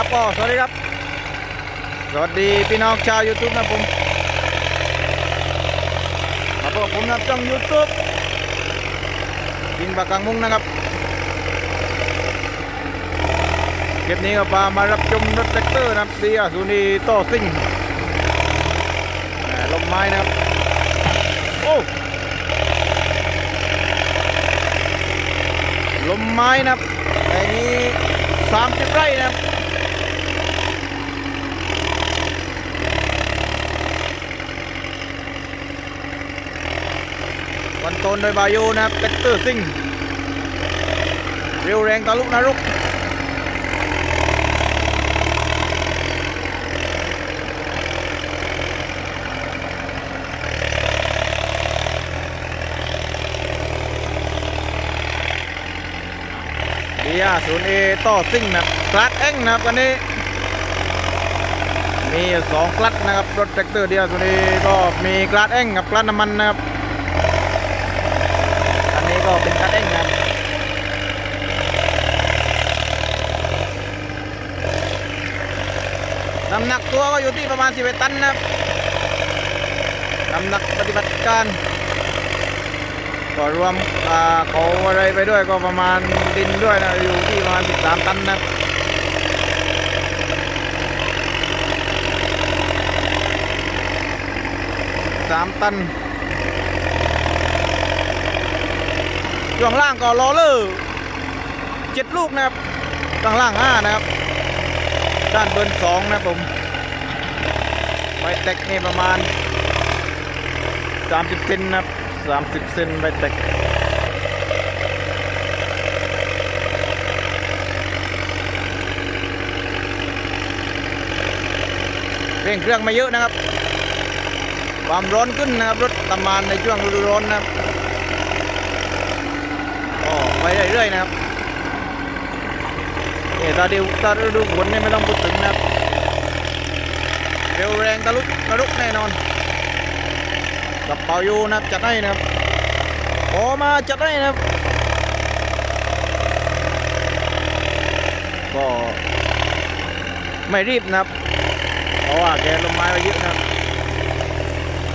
ครับก็สวัสดีครับ สวัสดีพี่น้องชาว YouTube นะผมครับผมนะช่อง YouTube กินปากกังมุ้งนะครับคลิปนี้ก็พามารับชมรถแท็กเตอร์นะครับเดียสุนีโต้ซิ่งลมไม้นะครับ โอ้ลมไม้นะครับแต่นี้สามสิบไร่นะครับ วันโตนโดยบาโยนะครับแท็กเตอร์ซิงเร็วแรงตะลุกนรกเดียศูนย์เอต่อซิ่งนะครับคลัดเอ็งนะครับวันนี้มีสองคลัดนะครับรถแท็กเตอร์เดียศูนย์เอก็มีคลัดเอ็งกับคลัดน้ำมันนะครับ ก็เป็นกระเด้งนครับน้ำหนักตัวก็อยู่ที่ประมาณ 11 ตันนะครับน้ำหนักปฏิบัติการก็รวมเขาอะไรไปด้วยก็ประมาณดินด้วยนะอยู่ที่ประมาณ 13 ตันนะสามตัน ช่วงล่างก็รอเลอร์เจ็ดลูกนะครับข้างล่างห้านะครับ ด้านบนสองนะผมใบแตกนี่ประมาณ30เซนนะครับ30เซนใบแตกเร่งเครื่องไม่เยอะนะครับ ความร้อนขึ้นนะครับรถประมาณในช่วงฤดูร้อนนะครับ ไปเรื่อยๆนะครับนี่ตาดียวตาดูฝนเนี่ยไม่ต้องพูดถึงนะครับเร็วแรงตะลุกตะลุกแน่นอนกับเป่ายูนะครับจัดให้นะครับโอมาจัดให้นะครับก็ไม่รีบนะครับเพราะว่าแกลมไม้ไว้เยอะนะครับ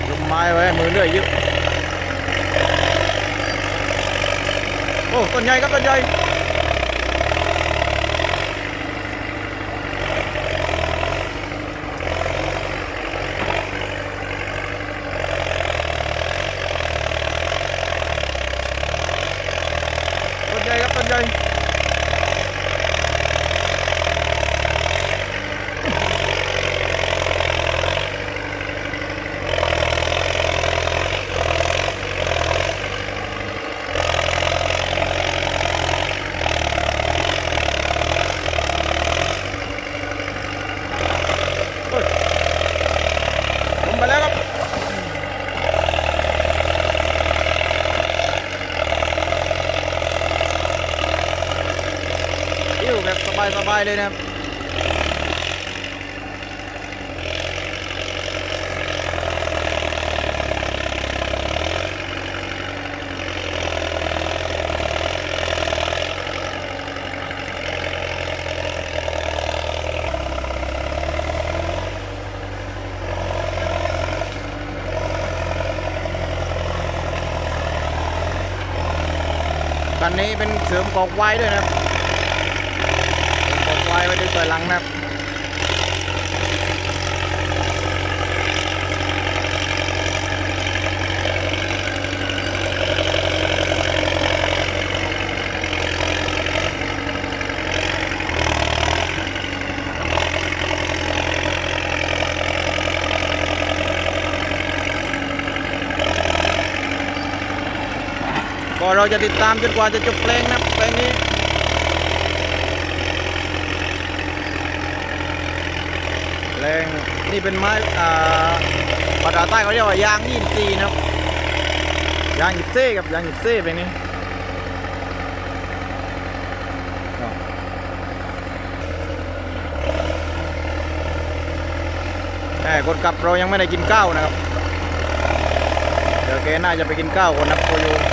ลมไม้ไว้มือเลื่อยเยอะ โอ้ต้นใหญ่ครับต้นใหญ่ต้นใหญ่ครับต้นใหญ่ลงไปแล้วครับ อิ่วแบบสบายๆเลยนะครับันนี้เป็นเสริมกอกไว้ด้วยนะครับ อกไว้ไว้ด้วยตัวลังนะครับก็เราจะติดตามจนกว่าจะจบเพลงนะเพลงนี้ เพลงนี่เป็นไม้อ่าภาษาใต้เขาเรียกว่ายางยี่สีนะครับยางหยิบเซ่กับยางหยิบเซ่เพลงนี้ก็แต่คนขับเรายังไม่ได้กินข้าวนะครับ เดี๋ยวแกน่าจะไปกินข้าวคนนับโคโย เ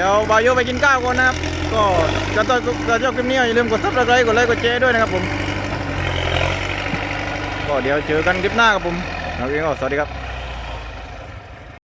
ดี๋ยวบายโยไปกินข้าวก่อนนะครับ ก็จะต้องจะชอบคลิปนี้อย่าลืมกดซับสไครต์กดไลค์กดแชร์ด้วยนะครับผม ก็เดี๋ยวเจอกันคลิปหน้าครับผมเอาเองก็สวัสดีครับ